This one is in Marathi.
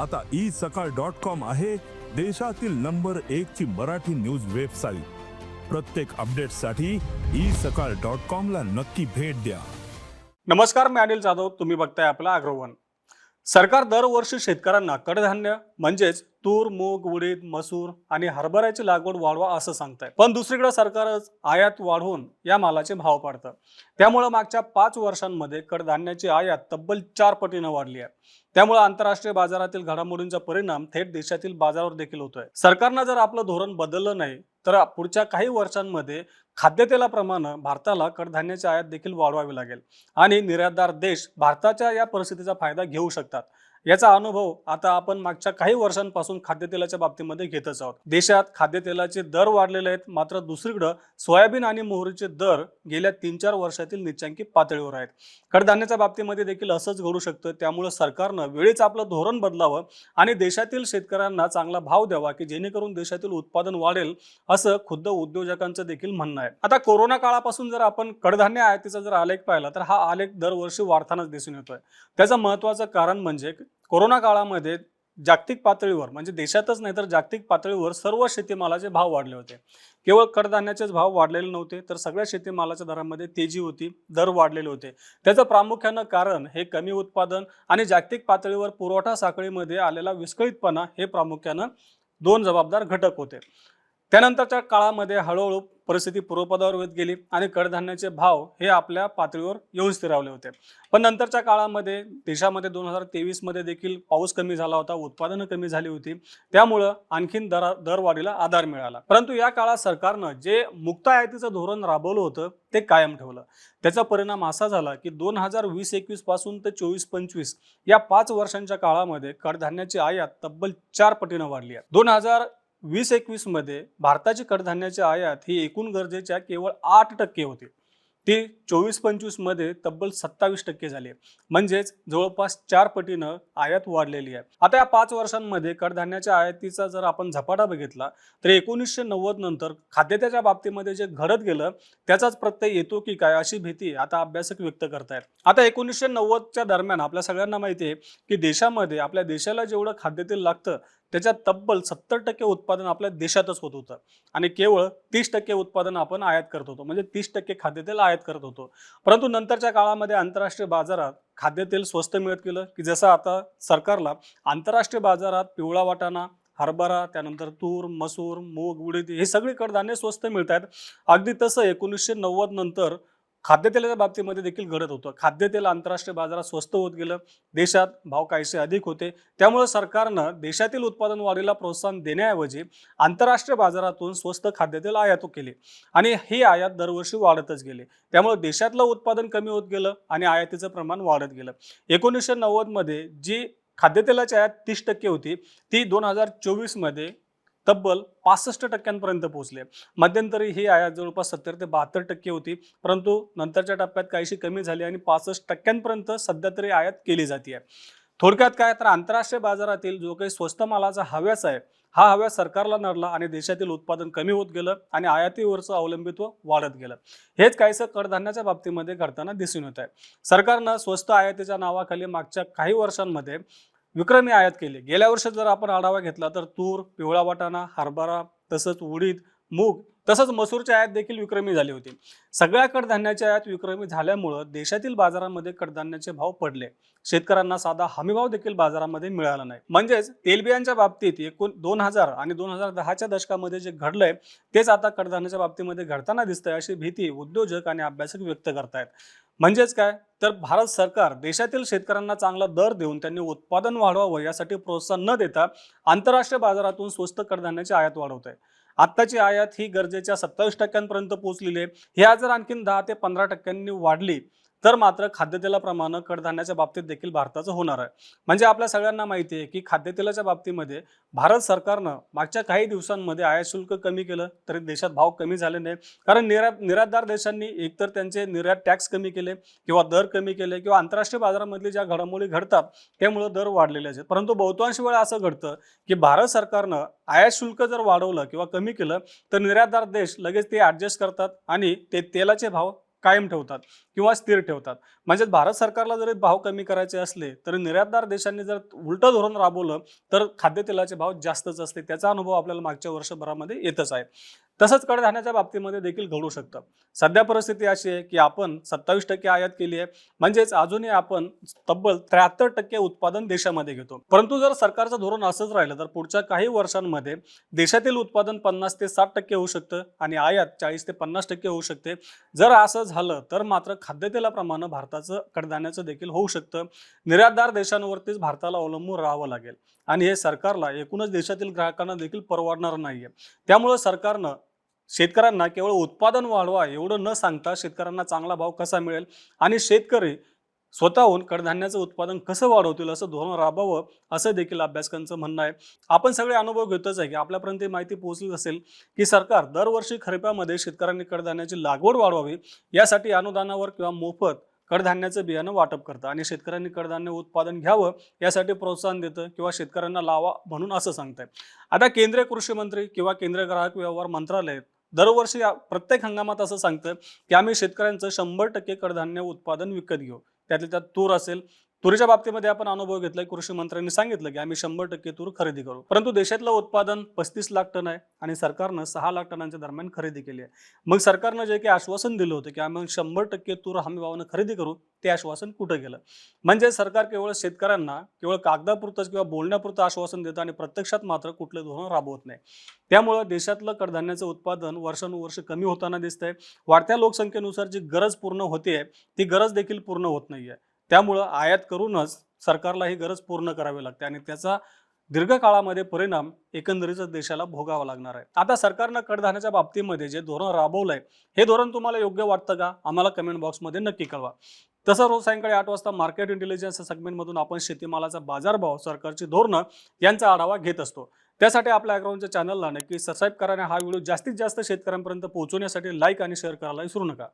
आता ई सकाळ डॉट कॉम आहे देशातील नंबर एक ची मराठी न्यूज वेबसाईट. प्रत्येक अपडेटसाठी ई सकाळ डॉट कॉम ला नक्की भेट द्या. नमस्कार मी अनिल जाधव. तुम्ही बघताय आपला अग्रवन. सरकार दरवर्षी शेतकऱ्यांना कडधान्य म्हणजेच तूर मूग उडीद मसूर आणि हरभऱ्याची लागवड वाढवा असं सांगताय पण दुसरीकडे सरकारच आयात वाढवून या मालाचे भाव पाडतं. त्यामुळं मागच्या पाच वर्षांमध्ये कडधान्याची आयात तब्बल चार पटीनं वाढली आहे. त्यामुळे आंतरराष्ट्रीय बाजारातील घडामोडींचा परिणाम थेट देशातील बाजारावर देखील होतोय. सरकारनं जर आपलं धोरण बदललं नाही तर पुढच्या काही वर्षांमध्ये खाद्यतेलाप्रमाणे भारताला कडधान्याची आयात देखील वाढवावी लागेल. आणि निर्यातदार देश भारताच्या या परिस्थितीचा फायदा घेऊ शकतात. याचा अनुभव आता आपण मागच्या काही वर्षांपासून खाद्यतेलाच्या बाबतीमध्ये घेतच आहोत. देशात खाद्यतेलाचे दर वाढलेले आहेत मात्र दुसरीकडं सोयाबीन आणि मोहरीचे दर गेल्या तीन चार वर्षातील निच्चांकी पातळीवर आहेत. कडधान्याच्या बाबतीमध्ये देखील असंच घडू शकतं त्यामुळे सरकारनं वेळीच आपलं धोरण बदलावं आणि देशातील शेतकऱ्यांना चांगला भाव द्यावा की जेणेकरून देशातील उत्पादन वाढेल असं खुद्द उद्योजकांचं देखील म्हणणं आहे. आता कोरोना काळापासून जर आपण कडधान्य आयातीचा जर आलेख पाहिला तर हा आलेख दरवर्षी वाढतानाच दिसून येतोय. त्याचं महत्वाचं कारण म्हणजे कोरोना काळामध्ये जागतिक पातळीवर म्हणजे देशातच नाही तर जागतिक पातळीवर सर्व शेतीमालाचे भाव वाढले होते. केवळ कडधान्याचेच भाव वाढलेले नव्हते तर सगळ्या शेतीमालाच्या दरामध्ये तेजी होती दर वाढलेले होते. त्याचं प्रामुख्यानं कारण हे कमी उत्पादन आणि जागतिक पातळीवर पुरवठा साखळीमध्ये आलेला विस्कळीतपणा हे प्रामुख्यानं दोन जबाबदार घटक होते. त्यानंतरच्या काळामध्ये हळूहळू परिस्थिती पूर्वपदावर येत गेली आणि कडधान्याचे भाव हे आपल्या पातळीवर येऊन स्थिरावले होते. पण नंतरच्या काळामध्ये देशामध्ये दोन हजार तेवीसमध्ये देखील पाऊस कमी झाला होता उत्पादनं कमी झाली होती. त्यामुळं आणखीन दरा दरवाढीला आधार मिळाला. परंतु या काळात सरकारनं जे मुक्त आयातीचं धोरण राबवलं होतं ते कायम ठेवलं. त्याचा परिणाम असा झाला की दोन हजार वीस एकवीसपासून ते चोवीस पंचवीस या पाच वर्षांच्या काळामध्ये कडधान्याची आयात तब्बल चार पटीनं वाढली आहे. दोन हजार वीस एकवीसमध्ये भारताची कडधान्याची आयात ही एकूण गरजेच्या केवळ आठ टक्के होती. ती चोवीस पंचवीसमध्ये तब्बल सत्तावीस टक्के झाली. म्हणजेच जवळपास चार पटीनं आयात वाढलेली आहे. आता या पाच वर्षांमध्ये कडधान्याच्या आयातीचा जर आपण झपाटा बघितला तर एकोणीसशे नव्वद नंतर खाद्यतेच्या बाबतीमध्ये जे घडत गेलं त्याचाच प्रत्यय येतो की काय अशी भीती आता अभ्यासक व्यक्त करतायत. आता एकोणीसशे नव्वदच्या दरम्यान आपल्या सगळ्यांना माहिती आहे की देशामध्ये आपल्या देशाला जेवढं खाद्यतेल लागतं त्याच्यात तब्बल सत्तर टक्के उत्पादन आपल्या देशातच होत होतं. आणि केवळ तीस टक्के उत्पादन आपण आयात करत होतो. म्हणजे तीस टक्के खाद्यतेल आयात करत होतो. परंतु नंतरच्या काळामध्ये आंतरराष्ट्रीय बाजारात खाद्यतेल स्वस्त मिळत गेलं की जसं आता सरकारला आंतरराष्ट्रीय बाजारात पिवळा वाटाणा हरभरा त्यानंतर तूर मसूर मूग उडीद हे सगळी कडधान्य स्वस्त मिळत आहेत अगदी तसं एकोणीसशे नव्वद नंतर खाद्यतेलाच्या बाबतीमध्ये देखील घडत होतं. खाद्यतेल आंतरराष्ट्रीय बाजारात स्वस्त होत गेलं. देशात भाव काहीसे अधिक होते. त्यामुळे सरकारनं देशातील उत्पादन वाढीला प्रोत्साहन देण्याऐवजी आंतरराष्ट्रीय बाजारातून स्वस्त खाद्यतेल आयात केले. आणि हे आयात दरवर्षी वाढतच गेले. त्यामुळे देशातलं उत्पादन कमी होत गेलं आणि आयातीचं प्रमाण वाढत गेलं. एकोणीसशे नव्वदमध्ये जी खाद्यतेलाची आयात तीस टक्के होती ती दोन हजार चोवीसमध्ये तब्बल पासष्ट टक्क्यांपर्यंत पोहोचले. मध्यंतरी ही आयात जवळपास सत्तर ते बहात्तर टक्के होती. परंतु नंतरच्या टप्प्यात काहीशी कमी झाली आणि पासष्ट टक्क्यांपर्यंत सध्या तरी आयात केली जाते थोडक्यात काय तर आंतरराष्ट्रीय बाजारातील जो काही स्वस्त मालाचा हव्यास आहे हा हव्या सरकारला नडला आणि देशातील उत्पादन कमी होत गेलं आणि आयातीवरचं अवलंबित्व वाढत गेलं. हेच काहीसं कडधान्याच्या बाबतीमध्ये घडताना दिसून येत आहे. सरकारनं स्वस्त आयातीच्या नावाखाली मागच्या काही वर्षांमध्ये विक्रमी आयात केले. गेल्या वर्षात जर आपण आढावा घेतला तर तूर पिवळा वाटाणा हरभरा तसंच उडीद मूग तसंच मसूरच्या आयात देखील विक्रमी झाली होती. सगळ्या कडधान्याच्या आयात विक्रमी झाल्यामुळं देशातील बाजारामध्ये कडधान्याचे भाव पडले. शेतकऱ्यांना साधा हमीभाव देखील बाजारामध्ये मिळाला नाही. म्हणजेच तेलबियांच्या बाबतीत एकूण दोन हजार आणि दोन हजार दहाच्या दशकामध्ये जे घडलंय तेच आता कडधान्याच्या बाबतीमध्ये घडताना दिसतंय अशी भीती उद्योजक आणि अभ्यासक व्यक्त करतायत. म्हणजेच काय? तर भारत सरकार देशातील शेतकऱ्यांना चांगला दर देऊन त्यांनी उत्पादन वाढवावं यासाठी प्रोत्साहन न देता आंतरराष्ट्रीय बाजारातून स्वस्त कडधान्याची आयात वाढवत आहे आत्ताची आयात ही गरजेच्या सत्तावीस टक्क्यांपर्यंत पोहोचलेली आहे. ह्या जर आणखीन दहा ते पंधरा टक्क्यांनी वाढली तर मात्र खाद्यतेलाप्रमाणे कडधान्याच्या बाबतीत देखील भारताचं होणार आहे. म्हणजे आपल्या सगळ्यांना माहिती आहे की खाद्यतेलाच्या बाबतीमध्ये भारत सरकारनं मागच्या काही दिवसांमध्ये आयात शुल्क कमी केलं तरी देशात भाव कमी झाले नाही कारण निर्यात निर्यातदार देशांनी एकतर त्यांचे निर्यात टॅक्स कमी केले किंवा दर कमी केले किंवा आंतरराष्ट्रीय बाजारामधली ज्या घडामोडी घडतात त्यामुळे दर वाढलेले आहेत. परंतु बहुतांश वेळा असं घडतं की भारत सरकारनं आयात शुल्क जर वाढवलं किंवा कमी केलं तर निर्यातदार देश लगेच ते ॲडजस्ट करतात आणि ते तेलाचे भाव कायम ठेवतात किंवा स्थिर ठेवतात. म्हणजेच भारत सरकारला जरी भाव कमी करायचे असले तरी निर्यातदार देशांनी जर उलटं धोरण राबवलं तर खाद्यतेलाचे भाव जास्तच असते. त्याचा अनुभव आपल्याला मागच्या वर्षभरामध्ये येतच आहे. तसंच कडधान्याच्या बाबतीमध्ये देखील घडू शकतं. सध्या परिस्थिती अशी आहे की आपण सत्तावीस टक्के आयात केली आहे. म्हणजेच अजूनही आपण तब्बल त्र्याहत्तर टक्के उत्पादन देशामध्ये घेतो. परंतु जर सरकारचं धोरण असंच राहिलं तर पुढच्या काही वर्षांमध्ये देशातील उत्पादन पन्नास ते साठ टक्के होऊ शकतं आणि आयात चाळीस ते पन्नास टक्के होऊ शकते. जर असं झालं तर मात्र खाद्यतेलाप्रमाणे भारताचं कडधान्याचं देखील होऊ शकतं. निर्यातदार देशांवरतीच भारताला अवलंबून राहावं लागेल. आणि हे सरकारला एकूणच देशातील ग्राहकांना देखील परवडणार नाहीये. त्यामुळं सरकारनं शेतकऱ्यांना केवळ उत्पादन वाढवा एवढं न सांगता शेतकऱ्यांना चांगला भाव कसा मिळेल? आणि शेतकरी स्वतःहून कडधान्याचं उत्पादन कसं वाढवतील असं धोरण राबवावं असं देखील अभ्यासकांचं म्हणणं आहे. आपण सगळे अनुभव घेतोच आहे की आपल्यापर्यंत ही माहिती पोहोचलीच असेल की सरकार दरवर्षी खरीपामध्ये शेतकऱ्यांनी कडधान्याची लागवड वाढवावी यासाठी अनुदानावर किंवा मोफत कडधान्याचं बियाणं वाटप करतं आणि शेतकऱ्यांनी कडधान्य उत्पादन घ्यावं यासाठी प्रोत्साहन देतं किंवा शेतकऱ्यांना लावा म्हणून असं सांगतंय आता केंद्रीय कृषी मंत्री किंवा केंद्रीय ग्राहक व्यवहार मंत्रालय दरवर्षी प्रत्येक हंगामात असं सांगतं की आम्ही शेतकऱ्यांचं शंभर टक्के कडधान्य उत्पादन विकत घेऊ. त्यातल्या त्यात तूर असेल तुरीच्या बाबतीमध्ये आपण अनुभव घेतलाय. कृषी मंत्र्यांनी सांगितलं की आम्ही शंभर टक्के तूर खरेदी करू. परंतु देशातलं उत्पादन पस्तीस लाख टन आहे आणि सरकारनं सहा लाख टनांच्या दरम्यान खरेदी केली आहे. मग सरकारनं जे काही आश्वासन दिलं होतं की आम्ही शंभर टक्के तूर हमी भावानं खरेदी करू ते आश्वासन कुठं गेलं? म्हणजे सरकार केवळ शेतकऱ्यांना केवळ कागदापुरतंच किंवा बोलण्यापुरतं आश्वासन देतं आणि प्रत्यक्षात मात्र कुठलं धोरण राबवत नाही. त्यामुळं देशातलं कडधान्याचं उत्पादन वर्षानुवर्ष कमी होताना दिसतंय. वाढत्या लोकसंख्येनुसार जी गरज पूर्ण होते ती गरज देखील पूर्ण होत नाहीये. त्यामुळं आयात करूनच सरकारला ही गरज पूर्ण करावी लागते आणि त्याचा दीर्घकाळामध्ये परिणाम एकंदरीतच देशाला भोगावा लागणार आहे. आता सरकारनं कडधान्याच्या बाबतीमध्ये जे धोरण राबवलंय हे धोरण तुम्हाला योग्य वाटतं का? आम्हाला कमेंट बॉक्समध्ये नक्की कळवा. तसं रोज सायंकाळी आठ वाजता मार्केट इंटेलिजन्स सेगमेंटमधून आपण शेतीमालाचा बाजारभाव सरकारची धोरणं यांचा आढावा घेत असतो. त्यासाठी आपल्या अकाउंटच्या चॅनलला नक्की सबस्क्राईब करा आणि हा व्हिडिओ जास्तीत जास्त शेतकऱ्यांपर्यंत पोहोचवण्यासाठी लाईक आणि शेअर करायला विसरू नका.